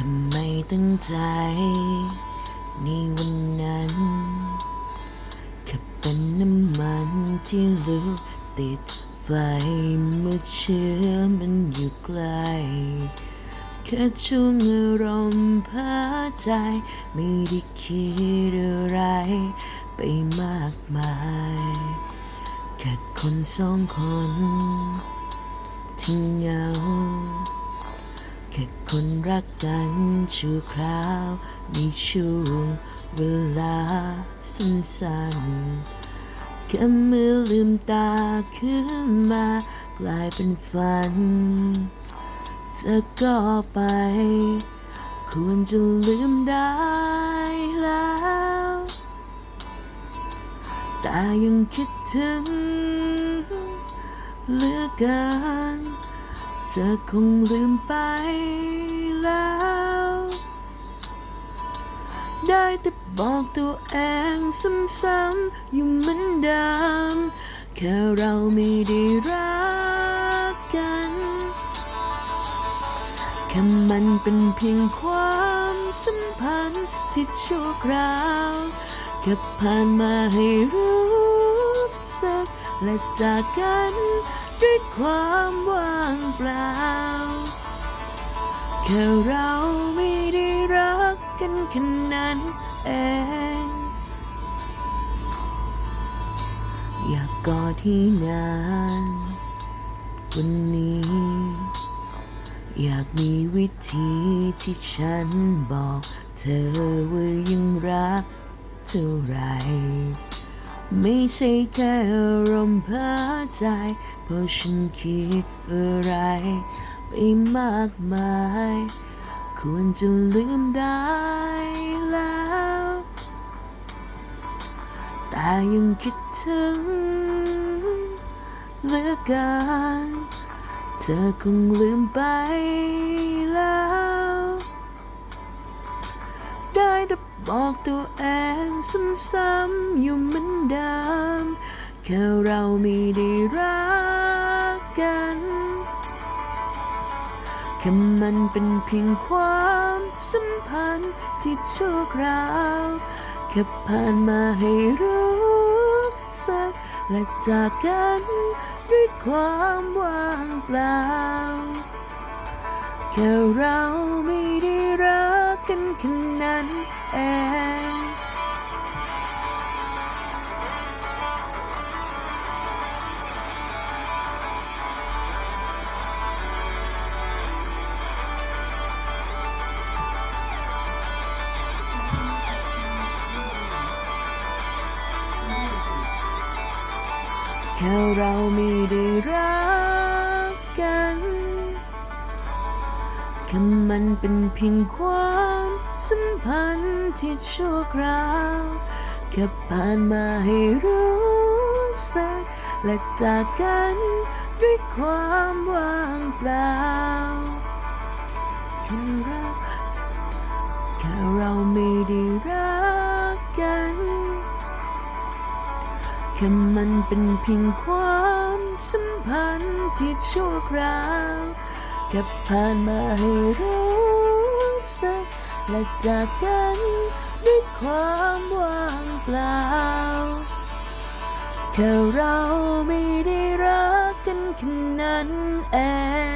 ค่ไม่ตั้งใจ ในวันนั้นแค่เป็นน้ำมันที่ลุกติดไฟเมื่อเชื้อมันอยู่ใกล้แค่ช่วงอารมณ์พาใจ ไม่ได้คิดอะไรไปมากมาย แค่คนสองคนที่เหงา ค่คนรักกันชั่วคราวในช่วงเวลาสั้นๆแค่เมื่อลืมตาขึ้นมากลายเป็นฝันเธอก็ไปควรจะลืมได้แล้ว แต่ยังคิดถึงเหลือเกิน เธอคงลืมไปแล้ว ได้แต่บอกตัวเองซ้ำๆอยู่เหมือนเดิมแค่เราไม่ได้รักกันแค่มันเป็นเพียงความสัมพันธ์ที่ชั่วคราวแค่ผ่านมาให้รู้ และจากกันด้วยความว่างเปล่า แค่เราไม่ได้รักกันแค่นั้นเองอยากกอดที่นานวันนี้ อยากมีวิธีที่ฉันบอกเธอว่ายังรักเท่าไหร ไม่ใช่แค่อรมณ์เพ้อใจ เพราะฉันคิดอะไร ไปมากมาย ควรจะลืมได้แล้ว แต่ยังคิดถึงเหลือเกินเธอคงลืมไปแล้ว บอกตัวเองซ้ำๆอยู่เหมือนเดิมแค่เราไม่ได้รักกันแค่มันเป็นเพียงความสัมพันธ์ที่ชั่วคราวแค่ผ่านมาให้รู้สึกและจากกันด้วยความว่างเปล่าแค่เราไม่ได้รักกันแค่นั้น เอแค่เราไม่ได้รักกันแค่มันเป็นเพียงความ สัมพันธ์ที่ชั่วคราวแค่ผ่านมาให้รู้สึกและจากกันด้วยความว่างเปล่าแค่เราแค่เราไม่ได้รักกันแค่มันเป็นเพียงความสัมพันธ์ที่ชั่วคราวแค่ผ่านมาให้รู้ และจากกันด้วยความว่างเปล่าแค่เราไม่ได้รักกันแค่นั้นเอง